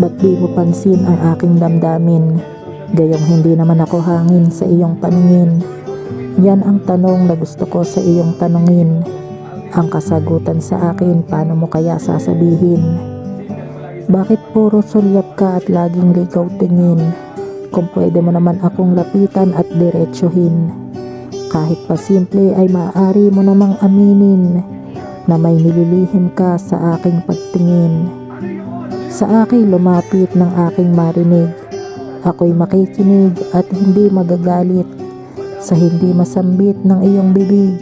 Ba't di mo pansin ang aking damdamin? Gayong hindi naman ako hangin sa iyong paningin. Yan ang tanong na gusto ko sa iyong tanungin. Ang kasagutan sa akin, paano mo kaya sasabihin? Bakit puro sulyap ka at laging ligaw tingin? Kung pwede mo naman akong lapitan at diretsuhin. Kahit pa simple ay maaari mo namang aminin na may nililihim ka sa aking pagtingin. Sa akin lumapit ng aking marinig. Ako'y makikinig at hindi magagalit sa hindi masambit ng iyong bibig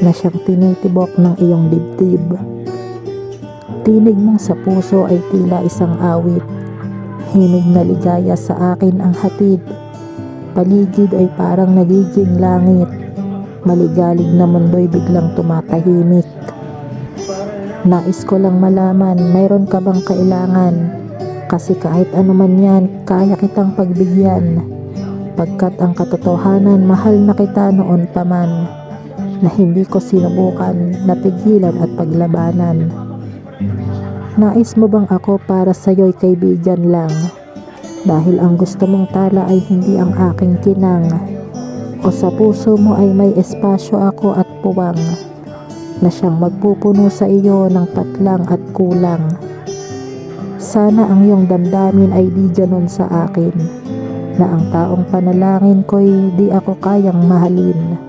na siyang tinitibok ng iyong dibdib. Tinig mong sa puso ay tila isang awit. Himig na ligaya sa akin ang hatid. Paligid ay parang nagiging langit. Maligalig na mundo'y biglang tumatahimik. Nais ko lang malaman, mayroon ka bang kailangan? Kasi kahit ano man yan, kaya kitang pagbigyan. Pagkat ang katotohanan, mahal na kita noon pa man. Na hindi ko sinubukan, napigilan at paglabanan. Nais mo bang ako para sa'yo'y kaibigan lang? Dahil ang gusto mong tala ay hindi ang aking kinang. O sa puso mo ay may espasyo ako at puwang na siyang magpupuno sa iyo ng patlang at kulang. Sana ang iyong damdamin ay di ganon sa akin, na ang taong panalangin ko'y di ako kayang mahalin,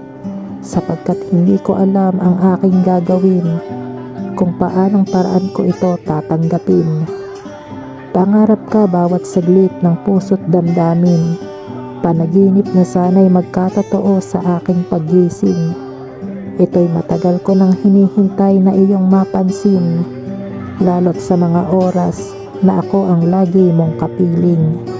sapagkat hindi ko alam ang aking gagawin, kung paanong paraan ko ito tatanggapin. Pangarap ka bawat saglit ng puso't damdamin, panaginip na sana'y magkatotoo sa aking paggising. Ito'y matagal ko nang hinihintay na iyong mapansin, lalo't sa mga oras na ako ang lagi mong kapiling.